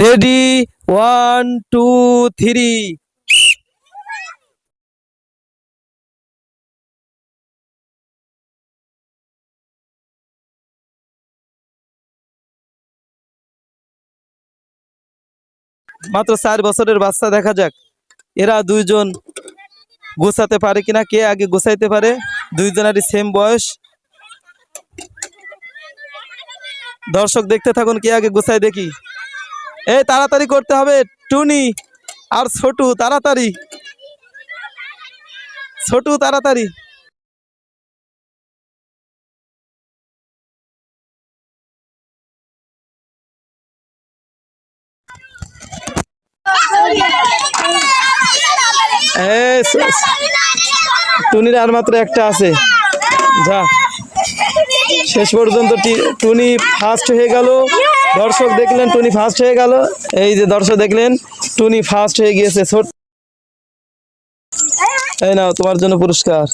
Ready one two three মাত্র চার বছরের বাচ্চা দেখা যাক। এরা দুইজন গোছাতে পারে কিনা, কে আগে গোছাইতে পারে? দুইজনেরই সেম বয়স। দর্শক দেখতে থাকুন, কে আগে গোছাই দেখি। এই তাড়াতাড়ি করতে হবে, টুনি আর ছোটু, তাড়াতাড়ি। ছোটু, তাড়াতাড়ি। টুনির আর মাত্র একটা আছে। যা, শেষ পর্যন্ত টুনি ফার্স্ট হয়ে গেল। দর্শক দেখলেন, টুনি ফার্স্ট হয়ে গেল। এই যে দর্শক দেখলেন, টুনি ফার্স্ট হয়ে গিয়েছে, ছোট এই নাও, তোমার জন্য পুরস্কার।